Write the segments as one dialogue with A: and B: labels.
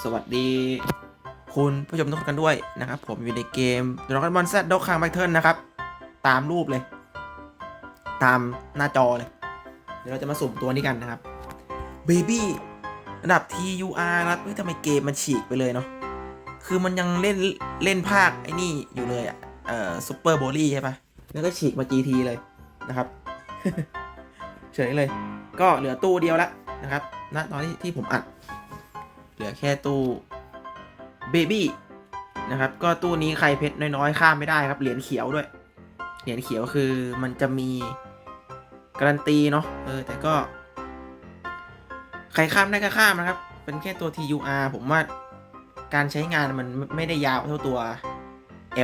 A: สวัสดี คุณผู้ชมทุกคนกันด้วยนะครับ ผมอยู่ในเกม Dragon Ball Z Dokkan Battle นะครับ ตามรูปเลย ตามหน้าจอเลย เดี๋ยวเราจะมาสุ่มตัวนี้กันนะครับ Baby ระดับ TUR นะครับเฮ้ยทำไมเกมมันฉีกไปเลยเนาะคือมันยังเล่นเล่นภาคไอ้นี่อยู่เลยอะเอ่อซูเปอร์โบลี่ใช่ปะแล้วก็ฉีกมา GT เลยนะครับ เฉยเลย ก็เหลือตู้เดียวละนะครับณตอนที่ที่ผมอัด ลือแค่ตู้เบบี้นะครับ ก็ตู้นี้ใครเพชรน้อยๆ ข้ามไม่ได้ครับ เหรียญเขียวด้วย เหรียญเขียวคือมันจะมีการันตีเนาะ เออ แต่ก็ ใครข้ามได้ก็ข้ามนะครับ เป็นแค่ตัว TUR ผมว่าการใช้งานมันไม่ได้ยาวเท่าตัว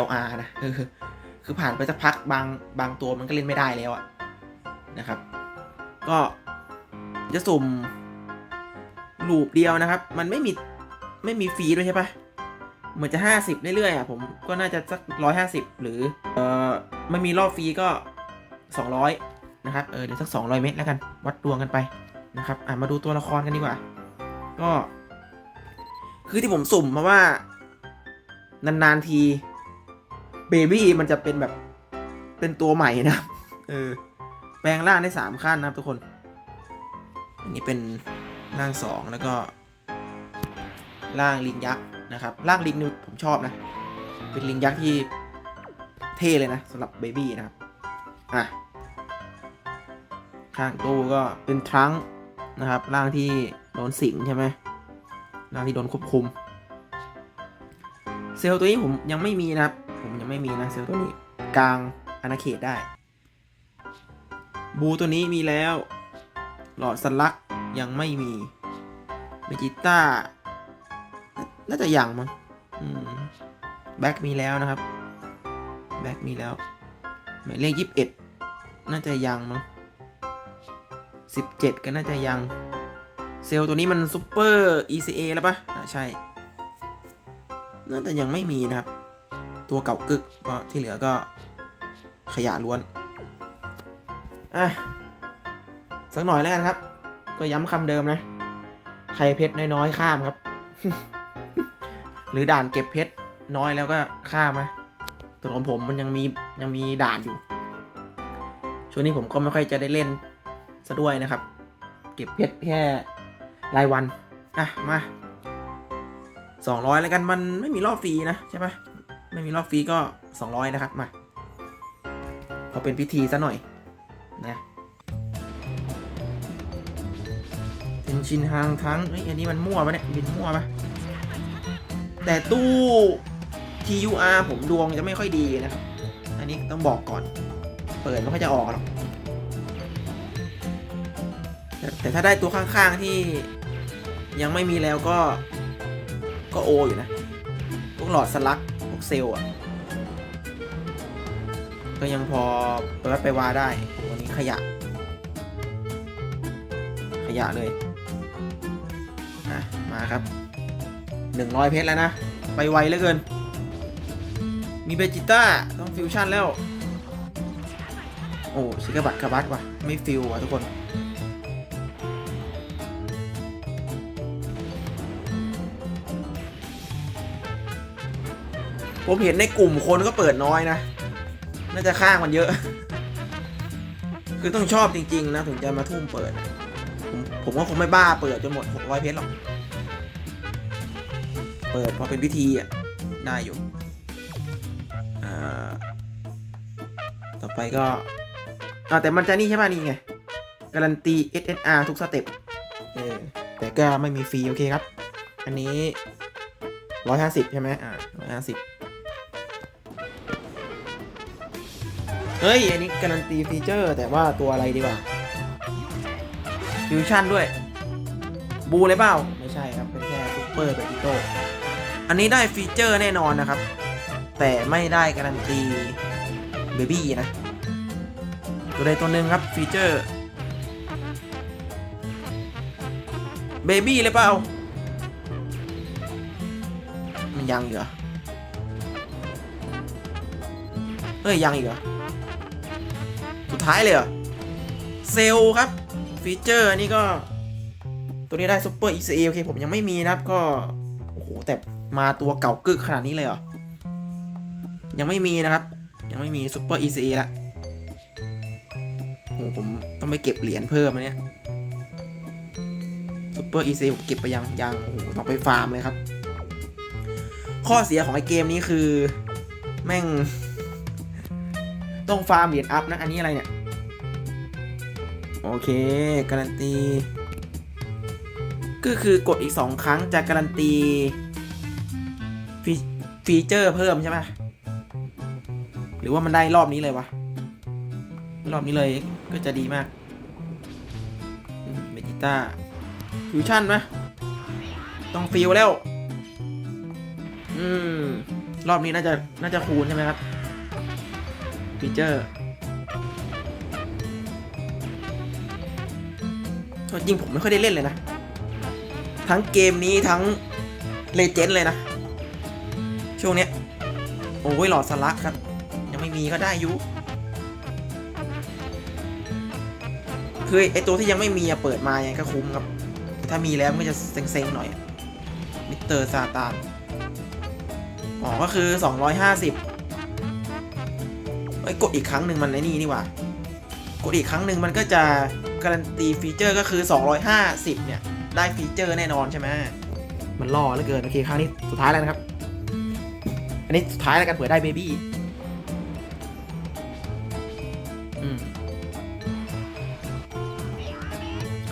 A: LR นะ คือผ่านไปสักพักบางบางตัวมันก็เล่นไม่ได้แล้วอะนะครับ ก็จะสุ่ม ลูปเดียวนะครับ มันไม่มีไม่มีฟรีด้วยใช่ปะเหมือนจะ 50 เรื่อยๆอะผมก็น่าจะสัก 150 หรือเออไม่มีรอบฟรีก็ 200 นะครับเออเดี๋ยวสัก 200 เม็ดแล้วกัน วัดดวงกันไปนะครับอะมาดูตัวละครกันดีกว่า ก็ คือที่ผมสุ่มเพราว่า นานๆทีเบบี้มันจะเป็นแบบเป็นตัวใหม่นะเออแปลงร่างได้ 3 ขั้นนะครับทุกคน อันนี้เป็น ร่างสองแล้วก็ร่างลิงยักษ์นะครับร่างลิงนี่ผมชอบนะ เป็นลิงยักษ์ที่เท่เลยนะสำหรับเบบี้นะครับ อะ ข้างตู้ก็เป็นทรังนะครับร่างที่โดนสิงใช่ไหมร่างที่โดนควบคุม เซลล์ตัวนี้ผมยังไม่มีนะครับ ผมยังไม่มีนะเซลล์ตัวนี้กลางอาณาเขตได้ บูตัวนี้มีแล้ว หลอดสลัก ยังไม่มีเบจิต้า น่าจะยังมั้งแบ็กมีแล้วนะครับ แบ็กมีแล้ว หมายเลขยี่สิบเอ็ดน่าจะยังมั้งสิบเจ็ดก็น่าจะยัง เซลตัวนี้มันซูเปอร์ ECA แล้วปะอ่าใช่ น่าจะยังไม่มีนะครับ ตัวเก่ากึกก็ที่เหลือก็ขยะล้วน อะ สักหน่อยแล้วกันครับ ก็ย้ำคำเดิมนะ ใครเพชรน้อยๆข้ามครับ หรือด่านเก็บเพชรน้อยแล้วก็ข้ามนะส่วของผมมันยังมียังมีด่านอยู่ ช่วงนี้ผมก็ไม่ค่อยจะได้เล่นซะด้วยนะครับ เก็บเพชรแค่รายวัน อะ มาสองร้อยแล้วกันมันไม่มีรอบฟรีนะใช่ปะไม่มีรอบฟรีก็สองร้อยนะครับมา พอเป็นพิธีซะหน่อยนะ ชินฮางทั้งเฮ้ยอันนี้มันมั่วปะเนี่ยบินมั่วปะแต่ตู้ TUR ผมดวงจะไม่ค่อยดีนะครับ อันนี้ต้องบอกก่อน เปิดไม่ค่อยจะออกหรอกแต่แต่ถ้าได้ตัวข้างๆที่ยังไม่มีแล้วก็ ก็โออยู่นะ พวกหลอดสลัก พวกเซลล์อะ ก็ยังพอไปวัดไปวาได้ วันนี้ขยะ ขยะเลย อะมาครับหนึ่งร้อยเพชรแล้วนะ ไปไวเหลือเกิน มีเบจิต้าต้องฟิวชั่นแล้ว โอ้ชิกาบัตคาบัตว่ะ ไม่ฟิวอะทุกคนผมเห็นในกลุ่มคนก็เปิดน้อยนะ น่าจะข้างมันเยอะ คือต้องชอบจริง ๆ นะ ถึงจะมาทุ่มเปิด ผมก็คงไม่บ้าเปิดจนหมด 600 เพชรหรอก เปิดพอเป็นพิธีอะ ได้อยู่อ่าต่อไปก็อ่าแต่มันจะนี่ใช่ป่ะนี่ไง การันตี SSR ทุกสเต็ป เออ แต่ก็ไม่มีฟรีโอเคครับ อันนี้ 150 ใช่ไหมอ่า150เฮ้ย อันนี้การันตีฟีเจอร์แต่ว่าตัวอะไรดีกว่า ฟิวชั่นด้วย บูเลยเปล่า ไม่ใช่ครับ เป็นแค่ซูเปอร์เบติโตอันนี้ได้ฟีเจอร์แน่นอนนะครับ แต่ไม่ได้การันตีเบบี้นะ ตัวใดตัวหนึ่งครับฟีเจอร์เบบี้เลยเปล่า มันยังอีกเหรอเฮ้ยยังอีกเหรอ สุดท้ายเลยเหรอ เซลครับ ฟีเจอร์อันนี้ก็ ตัวนี้ได้ซูเปอร์ ECA โอเคผมยังไม่มีนะครับก็ โอ้โห แต่มาตัวเก่ากึกขนาดนี้เลยเหรอ ยังไม่มีนะครับ ยังไม่มีซูเปอร์ ECA ละโอ้โหผมต้องไปเก็บเหรียญเพิ่มอันเนี้ยซูเปอร์ ECA ผมเก็บไปยังยังโอ้โหต้องไปฟาร์มเลยครับ ข้อเสียของไอเกมนี้คือ แม่ง ต้องฟาร์มเหรียญอัพนะ อันนี้อะไรเนี่ย โอเค การันตี ก็คือกดอีก 2 ครั้งจะการันตีฟีฟีเจอร์เพิ่มใช่ไหมหรือว่ามันได้รอบนี้เลยวะ รอบนี้เลยก็จะดีมากเมจิต้าฟิวชั่นไหมต้องฟิวแล้ว อืม รอบนี้น่าจะน่าจะคูณใช่ไหมครับฟีเจอร์ จริงผมไม่ค่อยได้เล่นเลยนะ ทั้งเกมนี้ทั้งเลเจนด์เลยนะ ช่วงเนี้ย โอ้ยหลอดสลักครับ ยังไม่มีก็ได้อยุคือไอตัวที่ยังไม่มีอะเปิดมายังก็คุ้มครับ ถ้ามีแล้วมันก็จะเซ็งๆหน่อย มิสเตอร์ซาตานอ๋อก็คือ 250ไอ้ยกดอีกครั้งหนึ่งมันไอ้นี่นี่หว่ากดอีกครั้งหนึ่งมันก็จะ การันตีฟีเจอร์ก็คือ 250 เนี่ย ได้ฟีเจอร์แน่นอนใช่ไหมมันล่อเหลือเกิน โอเคครั้งนี้สุดท้ายแล้วนะครับ อันนี้สุดท้ายแล้วกันเผื่อได้เบบี้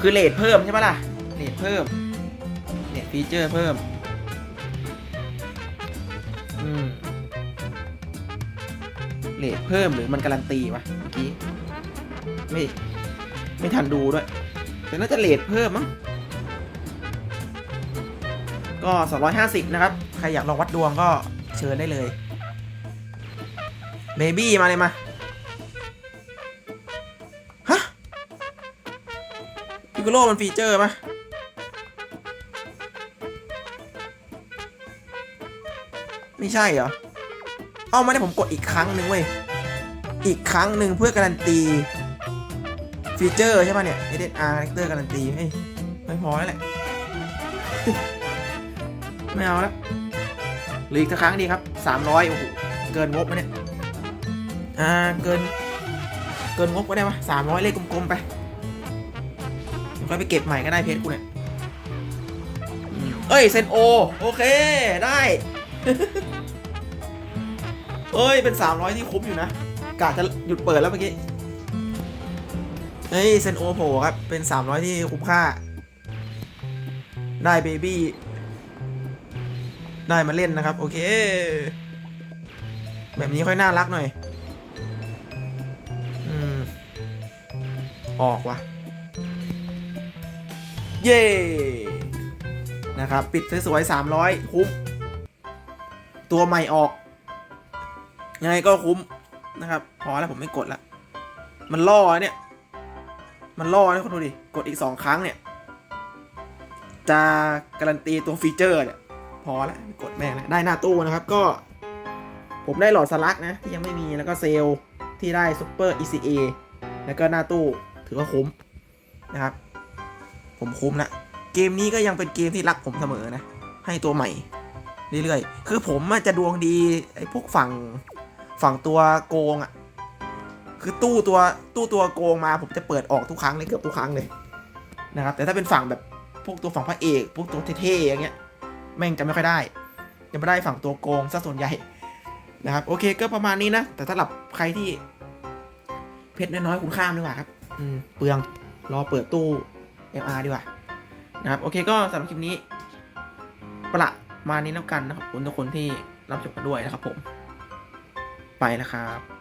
A: คือเลทเพิ่มใช่ปะล่ะเลทเพิ่มเลทฟีเจอร์เพิ่ม อืมเลทเพิ่มหรือมันการันตีวะเมื่อกี้ ไม่ ไม่ทันดูด้วย แต่น่าจะเลทเพิ่มมั้ง ก็ 250 นะครับ ใครอยากลองวัดดวงก็เชิญได้เลยเบบี้มาเลยมา ฮะพิกโลมันฟีเจอร์ปะไม่ใช่เหรอ เอามาได้ผมกดอีกครั้งหนึ่งเว้ย อีกครั้งหนึ่งเพื่อการันตี ฟีเจอร์ใช่ป่ะเนี่ย SSR Character การันตีเฮ้ยไม่พอแล้วแหละ ไม่เอาแล้วหรืออีกสักครั้งดีครับ 300 โอ้โห เกินงบไหมเนี่ย อ่า เกิน เกินงบก็ได้ปะ300 เลขกลมๆไปเดี๋ยวค่อยไปเก็บใหม่ก็ได้เพชรกูเนี่ย เอ้ย เซนโอ โอเค ได้ เอ้ย เป็น 300 ที่คุ้มอยู่นะ กะจะหยุดเปิดแล้วเมื่อกี้ ฮ้ยเซนโอโผล่ครับ เป็น 300 ที่คุ้มค่า ได้เบบี้ ได้มาเล่นนะครับ โอเค แบบนี้ค่อยน่ารักหน่อย อืม ออกว่ะ เย่นะครับ ปิดสวยๆ300 คุ้ม ตัวใหม่ออก ยังไงก็คุ้มนะครับ พอแล้วผมไม่กดละ มันล่อเนี่ย มันล่อนะคุณดูดิ กดอีก 2 ครั้งเนี่ย จะการันตีตัวฟีเจอร์เนี่ยพอแล้วกดแม่งแล้วได้หน้าตู้นะครับก็ ผมได้หลอดสลักนะ ที่ยังไม่มีแล้วก็เซลล์ที่ได้ซูเปอร์ ECA แล้วก็หน้าตู้ถือว่าคุ้มนะครับ ผมคุ้มละเกมนี้ก็ยังเป็นเกมที่รักผมเสมอนะ ให้ตัวใหม่ เรื่อยๆ คือผมจะดวงดีไอ้พวกฝั่งฝั่งตัวโกงอะ คือตู้ตัวตู้ตัวโกงมาผมจะเปิดออกทุกครั้งเลยเกือบทุกครั้งเลยนะครับแต่ถ้าเป็นฝั่งแบบพวกตัวฝั่งพระเอกพวกตัวเท่ๆอย่างเงี้ยแม่งจะไม่ค่อยได้จะไม่ได้ฝั่งตัวโกงซะส่วนใหญ่นะครับโอเคก็ประมาณนี้นะ แต่ถ้าหลับใครที่เพชรน้อยๆคุณข้ามดีกว่าครับอืมเปลืองรอเปิดตู้ MR ดีกว่านะครับโอเคก็สำหรับคลิปนี้ ประมาณนี้แล้วกันนะครับขอบคุณทุกคนที่รับชมกันด้วยนะครับผม ไปนะครับ